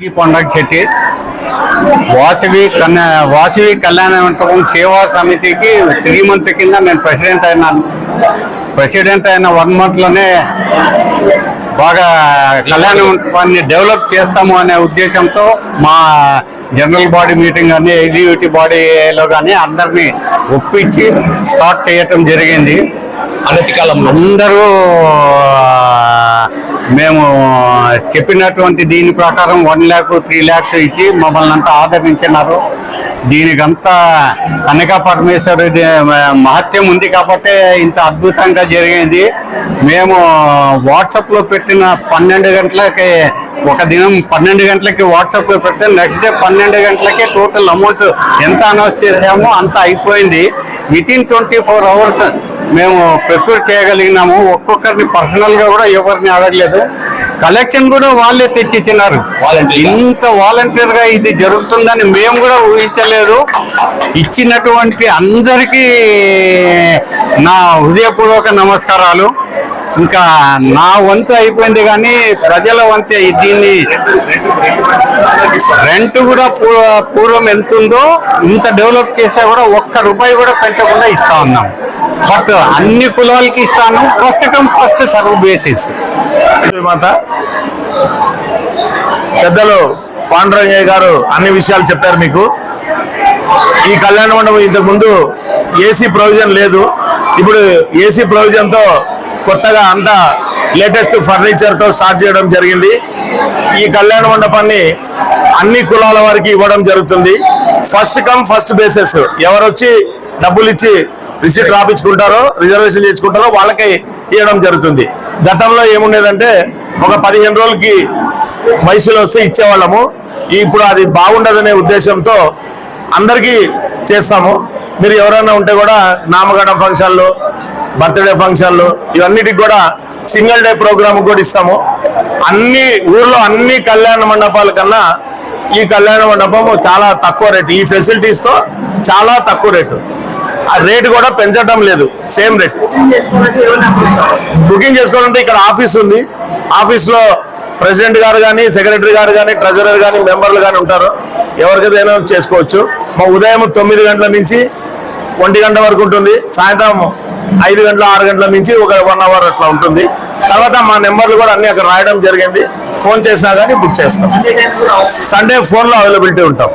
పండగ శెట్టి వాసవి కన్య వాసవి కళ్యాణ మంటపం సేవా సమితికి త్రీ మంత్స్ కింద నేను ప్రెసిడెంట్ అయినాను. ప్రెసిడెంట్ అయిన వన్ మంత్లోనే బాగా కళ్యాణ మంటపాన్ని డెవలప్ చేస్తాము అనే ఉద్దేశంతో మా జనరల్ బాడీ మీటింగ్ కానీ ఎగ్జిక్యూటివ్ బాడీలో కానీ అందరినీ ఒప్పించి స్టార్ట్ చేయటం జరిగింది. అనతి కాలంలో అందరూ చెప్పినటువంటి దీని ప్రకారం వన్ ల్యాక్ త్రీ ల్యాక్స్ ఇచ్చి మమ్మల్ని అంతా ఆదరించినారు. దీనికంతా కనక పరమేశ్వరి మహత్యం ఉంది కాబట్టి ఇంత అద్భుతంగా జరిగింది. మేము వాట్సాప్లో పెట్టిన పన్నెండు గంటలకి ఒక దినం పన్నెండు గంటలకి వాట్సాప్లో పెడితే నెక్స్ట్ డే పన్నెండు గంటలకి టోటల్ అమౌంట్ ఎంత అనౌన్స్ చేసామో అంత అయిపోయింది. Within twenty four hours మేము ప్రిపేర్ చేయగలిగినాము. ఒక్కొక్కరిని పర్సనల్గా కూడా ఎవరిని అడగలేదు. కలెక్షన్ కూడా వాళ్ళే తెచ్చిచ్చినారు. Volunteer గా? ఇంత వాలంటీర్గా ఇది జరుగుతుందని మేము కూడా ఊహించలేదు. ఇచ్చినటువంటి అందరికీ నా హృదయపూర్వక నమస్కారాలు. ఇంకా నా వంతు అయిపోయింది కానీ ప్రజల వంతు దీన్ని రెంట్ కూడా పూ- పూర్వం ఎంత ఉందో ఇంత డెవలప్ చేస్తే కూడా ఒక్క రూపాయి కూడా పెంచకుండా ఇస్తా ఉన్నాం. బట్ అన్ని కులాలకి ఇస్తాను. First come first serve basis. మాత. పెద్దలు పాండురంగయ్య గారు అన్ని విషయాలు చెప్పారు మీకు. ఈ కళ్యాణ మండపం ఇంతకుముందు ఏసీ ప్రొవిజన్ లేదు. ఇప్పుడు ఏసీ ప్రొవిజన్తో కొత్తగా అంతా లేటెస్ట్ ఫర్నిచర్తో స్టార్ట్ చేయడం జరిగింది. ఈ కళ్యాణ మండపాన్ని అన్ని కులాల వారికి ఇవ్వడం జరుగుతుంది. ఫస్ట్ కమ్ ఫస్ట్ బేసిస్ ఎవరు వచ్చి డబ్బులు ఇచ్చి రిసీట్ రాపించుకుంటారో రిజర్వేషన్ చేసుకుంటారో వాళ్ళకి ఇవ్వడం జరుగుతుంది. గతంలో ఏముండేదంటే ఒక పదిహేను రోజులకి వయసులో వస్తే ఇచ్చేవాళ్ళము. ఇప్పుడు అది బాగుండదనే ఉద్దేశంతో అందరికీ చేస్తాము. మీరు ఎవరైనా ఉంటే కూడా నామకరణం ఫంక్షన్లు బర్త్డే ఫంక్షన్లు ఇవన్నిటికి కూడా సింగిల్ డే ప్రోగ్రామ్ కూడా ఇస్తాము. అన్ని ఊర్లో అన్ని కళ్యాణ మండపాల కన్నా ఈ కళ్యాణ మండపం చాలా తక్కువ రేటు. ఈ ఫెసిలిటీస్తో చాలా తక్కువ రేటు. ఆ రేటు కూడా పెంచడం లేదు సేమ్ రేట్. బుకింగ్ చేసుకోవాలంటే ఇక్కడ ఆఫీస్ ఉంది. ఆఫీస్లో ప్రెసిడెంట్ గారు కానీ సెక్రటరీ గారు కానీ ట్రెజరర్ కానీ మెంబర్లు కానీ ఉంటారు. ఎవరికైనా చేసుకోవచ్చు. మా ఉదయం తొమ్మిది గంటల నుంచి ఒంటి గంట వరకు ఉంటుంది. సాయంత్రం ఐదు గంటల ఆరు గంటల నుంచి ఒక వన్ అవర్ అట్లా ఉంటుంది. తర్వాత మా నెంబర్లు కూడా అన్ని అక్కడ రాయడం జరిగింది. ఫోన్ చేసినా కానీ బుక్ చేస్తాం. సండే ఫోన్లో అవైలబిలిటీ ఉంటాం.